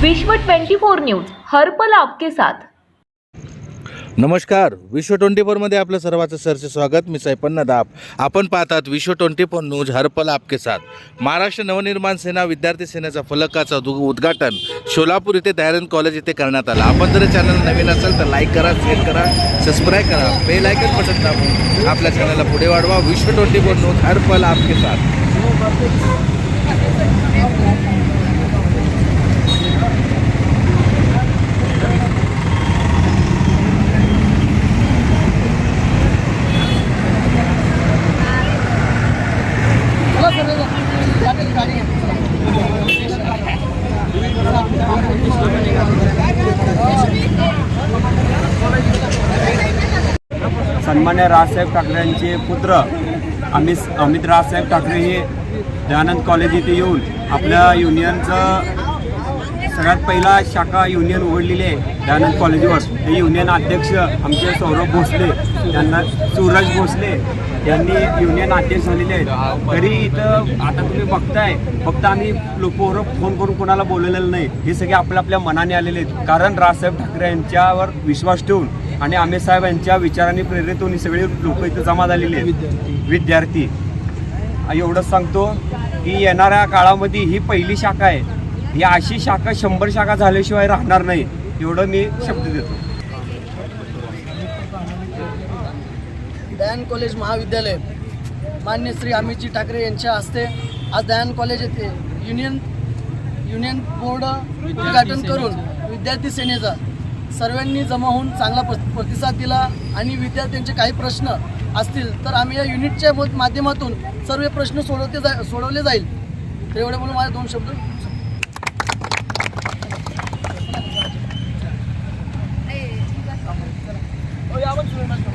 विश्व 24 न्यूज हर पल आपके साथ. नमस्कार विश्व ट्वेंटी फोरमध्ये आपलं सर्वांचं सरचे स्वागत. मी सैपन्न दाब आपण पाहतात विश्व ट्वेंटी फोर न्यूज हरपल आपके साथ. महाराष्ट्र नवनिर्माण सेना विद्यार्थी सेनेचा फलकाचा उद्घाटन सोलापूर इथे दयानंद कॉलेज इथे करण्यात आला. आपण जर चॅनल नवीन असेल तर लाईक करा शेअर करा सबस्क्राईब करा. बेल आयकन बटन दाबून आपल्या चॅनलला पुढे वाढवा. विश्व ट्वेंटी फोर न्यूज हरपल आपके साथ. सन्मान्य राजसाहेब ठाकरेंचे पुत्र अमित अमित राजसाहेब ठाकरे हे दयानंद कॉलेज इथे येऊन आपल्या युनियनचं सगळ्यात पहिला शाखा युनियन उघडलेली आहे दयानंद कॉलेजवर. हे युनियन अध्यक्ष आमचे सौरभ भोसले त्यांना सूरज भोसले यांनी युनियन अध्यक्ष झालेले आहेत. तरी इथं आता तुम्ही बघताय फक्त आम्ही लोकवर फोन करून कोणाला बोलवलेलं नाही. हे सगळे आपल्या आपल्या मनाने आलेले आहेत. कारण राजसाहेब ठाकरे यांच्यावर विश्वास ठेवून आणि आमिर साहेब यांच्या विचाराने प्रेरित होऊन ही सगळी लोक इथं जमा झालेली आहेत. विद्यार्थी. एवढंच सांगतो की येणाऱ्या काळामध्ये ही पहिली शाखा आहे. ही अशी शाखा शंभर शाखा झाल्याशिवाय राहणार नाही एवढं मी शब्द देतो. दयान कॉलेज महाविद्यालय. मान्य श्री अमितजी ठाकरे यांच्या हस्ते आज दयान कॉलेज येथे युनियन युनियन बोर्ड उद्घाटन करून विद्यार्थी सेनेचा सर्वांनी जमा होऊन चांगला प्रतिसाद दिला आणि विद्यार्थ्यांचे काही प्रश्न असतील तर आम्ही या युनिटच्या माध्यमातून सर्व प्रश्न सोडवते जा सोडवले जाईल. तर एवढे म्हणून माझे दोन शब्द हो, या आपण सुरू नका.